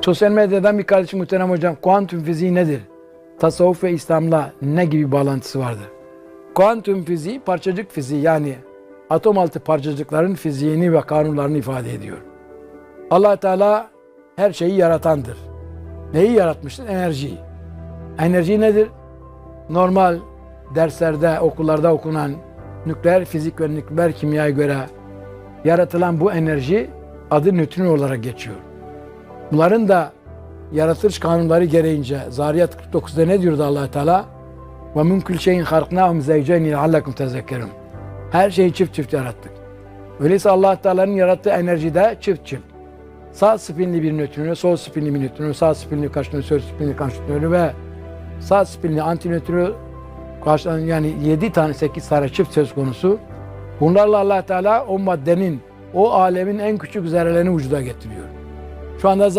Sosyal medyadan bir kardeşim muhterem hocam kuantum fiziği nedir? Tasavvuf ve İslam'la ne gibi bağlantısı vardır? Kuantum fiziği parçacık fiziği yani atom altı parçacıkların fiziğini ve kanunlarını ifade ediyor. allah Teala her şeyi yaratandır. Neyi yaratmıştır? Enerjiyi. Enerji nedir? Normal derslerde, okullarda okunan nükleer fizik ve nükleer kimyaya göre yaratılan bu enerji adı nötron olarak geçiyor. Bunların da yaratılış kanunları gereğince Zariyat 49'da ne diyordu allah Teala? Ve min kül şeyin halknâhum zevceyni leallekum tezekkerun. Her şeyi çift çift yarattık. Öyleyse allah Teala'nın yarattığı enerjide çift çift. Sağ spinli bir nötronu, sol spinli bir nötronu, sağ spinli kaç nötronu, sol spinli kaç nötronu ve sağ spinli karşılanan yani 7 tane 8 tane çift söz konusu. Bunlarla allah Teala o maddenin, o alemin en küçük zerrelerini vücuda getiriyor. Şu anda